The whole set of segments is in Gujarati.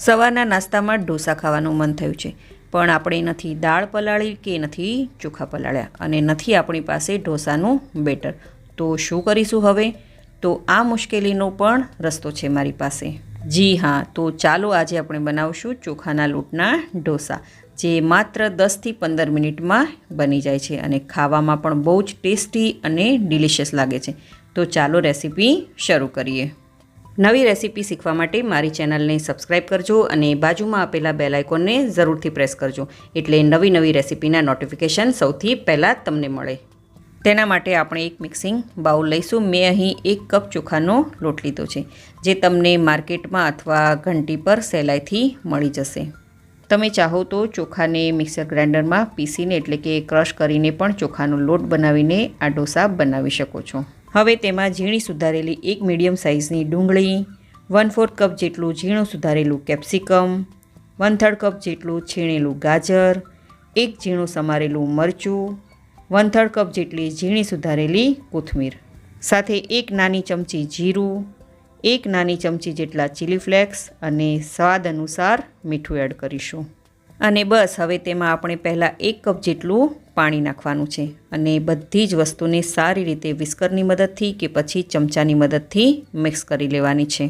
સવારના નાસ્તામાં ઢોસા ખાવાનું મન થયું છે. પણ આપણે નથી દાળ પલાળી કે નથી ચોખા પલાળ્યા અને નથી આપણી પાસે ઢોસાનું બેટર. તો શું કરીશું હવે? તો આ મુશ્કેલીનો પણ રસ્તો છે મારી પાસે. જી હા, તો ચાલો આજે આપણે બનાવશું ચોખાના લોટના ઢોસા, જે માત્ર દસથી પંદર મિનિટમાં બની જાય છે અને ખાવામાં પણ બહુ જ ટેસ્ટી અને ડિલિશિયસ લાગે છે. તો ચાલો રેસીપી શરૂ કરીએ. નવી રેસીપી શીખવા માટે મારી ચેનલને સબસ્ક્રાઇબ કરજો અને બાજુમાં આપેલા બેલ આઇકોનને જરૂરથી પ્રેસ કરજો. એટલે નવી નવી રેસીપીના નોટિફિકેશન સૌથી પહેલાં તમને મળે. તેના માટે આપણે એક મિક્સિંગ બાઉલ લઈશું. મેં અહીં એક કપ ચોખાનો લોટ લીધો છે, જે તમને માર્કેટમાં અથવા ઘંટી પર સહેલાઈથી મળી જશે. તમે ચાહો તો ચોખાને મિક્સર ગ્રાઇન્ડરમાં પીસીને એટલે કે ક્રશ કરીને પણ ચોખાનો લોટ બનાવીને આ ઢોસા બનાવી શકો છો. હવે તેમાં ઝીણી સુધારેલી એક મીડિયમ સાઇઝની ડુંગળી વન ફોર્થ કપ જેટલું ઝીણું સુધારેલું કેપ્સિકમ વન થર્ડ કપ જેટલું છીણેલું ગાજર, એક ઝીણું સમારેલું મરચું વન થર્ડ કપ જેટલી ઝીણી સુધારેલી કોથમીર. સાથે એક નાની ચમચી જીરું, એક નાની ચમચી જેટલા ચીલી ફ્લેક્સ અને સ્વાદ અનુસાર મીઠું એડ કરીશું. અને બસ, હવે તેમાં આપણે પહેલાં એક કપ જેટલું પાણી નાખવાનું છે અને બધી જ વસ્તુને સારી રીતે વિસ્કરની મદદથી કે પછી ચમચાની મદદથી મિક્સ કરી લેવાની છે.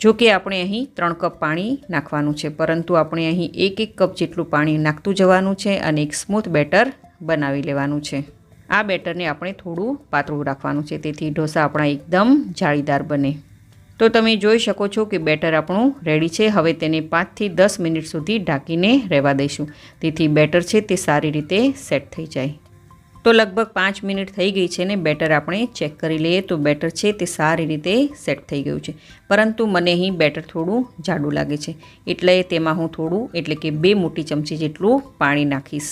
જો કે આપણે અહીં ત્રણ કપ પાણી નાખવાનું છે, પરંતુ આપણે અહીં એક એક કપ જેટલું પાણી નાખતું જવાનું છે અને એક સ્મૂથ બેટર બનાવી લેવાનું છે. આ બેટરને આપણે થોડું પાતળું રાખવાનું છે, તેથી ઢોસા આપણા એકદમ જાળીદાર બને. તો તમે જોઈ શકો છો કે બેટર આપણું રેડી છે. હવે તેને પાંચથી દસ મિનિટ સુધી ઢાંકીને રહેવા દઈશું. તેથી બેટર છે તે સારી રીતે સેટ થઈ જાય. તો લગભગ પાંચ મિનિટ થઈ ગઈ છે ને બેટર આપણે ચેક કરી લઈએ તો બેટર છે તે સારી રીતે સેટ થઈ ગયું છે. પરંતુ મને અહીં બેટર થોડું જાડું લાગે છે. એટલે તેમાં હું થોડું, એટલે કે બે મોટી ચમચી જેટલું પાણી નાખીશ.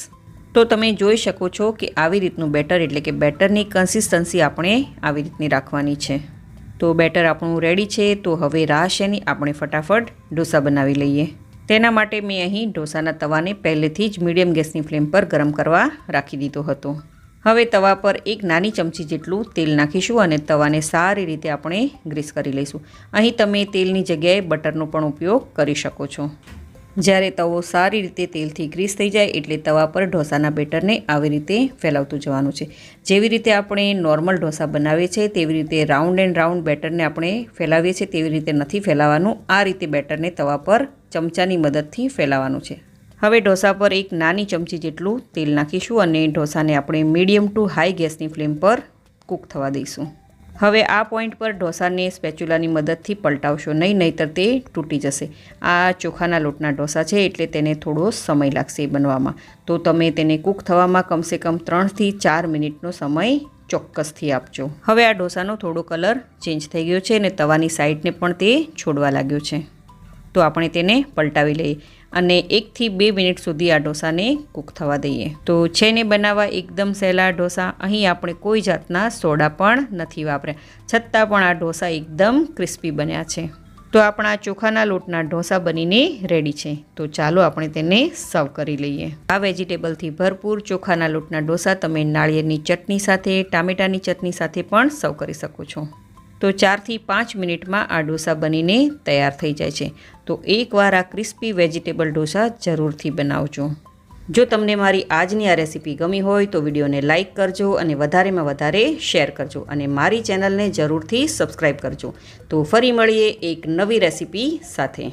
તો તમે જોઈ શકો છો કે આવી રીતનું બેટર, એટલે કે બેટરની કન્સિસ્ટન્સી આપણે આવી રીતની રાખવાની છે. તો બેટર આપણું રેડી છે, તો હવે રાહ શેની આપણે ફટાફટ ઢોસા બનાવી લઈએ. તેના માટે મેં અહીં ઢોસાના તવાને પહેલેથી જ મીડિયમ ગેસની ફ્લેમ પર ગરમ કરવા રાખી દીધો હતો. હવે તવા પર એક નાની ચમચી જેટલું તેલ નાખીશું અને તવાને સારી રીતે આપણે ગ્રીસ કરી લઈશું. અહીં તમે તેલની જગ્યાએ બટરનો પણ ઉપયોગ કરી શકો છો. જ્યારે તવો સારી રીતે તેલથી ગ્રીસ થઈ જાય એટલે તવા પર ઢોસાના બેટરને આવી રીતે ફેલાવતું જવાનું છે. જેવી રીતે આપણે નોર્મલ ઢોસા બનાવીએ છીએ, તેવી રીતે રાઉન્ડ એન્ડ રાઉન્ડ બેટરને આપણે ફેલાવીએ છીએ, તેવી રીતે નથી ફેલાવવાનું આ રીતે બેટરને તવા પર ચમચાની મદદથી ફેલાવાનું છે. હવે ઢોસા પર એક નાની ચમચી જેટલું તેલ નાખીશું અને ઢોસાને આપણે મીડિયમ ટુ હાઈ ગેસની ફ્લેમ પર કૂક થવા દઈશું. હવે આ પોઈન્ટ પર ઢોસાને સ્પેચ્યુલાની મદદથી પલટાવશો નહીં, નહીંતર તે તૂટી જશે. આ ચોખાના લોટના ઢોસા છે, એટલે તેને થોડો સમય લાગશે બનવામાં. તો તમે તેને કૂક થવામાં કમસે કમ ત્રણથી ચાર મિનિટનો સમય ચોક્કસથી આપજો. હવે આ ઢોસાનો થોડો કલર ચેન્જ થઈ ગયો છે અને તવાની સાઈડને પણ તે છોડવા લાગ્યો છે. તો આપણે તેને પલટાવી લઈએ. અને એકથી બે મિનિટ સુધી આ ઢોસાને કૂક થવા દઈએ. તો છે ને બનાવવા એકદમ સહેલા ઢોસા. અહીં આપણે કોઈ જાતના સોડા પણ નથી વાપર્યા. છતાં પણ આ ઢોસા એકદમ ક્રિસ્પી બન્યા છે. તો આપણા ચોખાના લોટના ઢોસા બનીને રેડી છે. તો ચાલો આપણે તેને સર્વ કરી લઈએ. આ વેજીટેબલથી ભરપૂર ચોખાના લોટના ઢોસા તમે નાળિયેરની ચટણી સાથે, ટામેટાની ચટણી સાથે પણ સર્વ કરી શકો છો. તો ચારથી પાંચ મિનિટમાં આ ઢોસા બનીને તૈયાર થઈ જાય છે. તો એકવાર આ ક્રિસ્પી વેજીટેબલ ઢોસા જરૂરથી બનાવજો. જો તમને મારી આજની આ રેસીપી ગમી હોય તો વિડીયોને લાઇક કરજો અને વધારેમાં વધારે શેર કરજો અને મારી ચેનલને જરૂરથી સબસ્ક્રાઈબ કરજો. તો ફરી મળીએ એક નવી રેસીપી સાથે.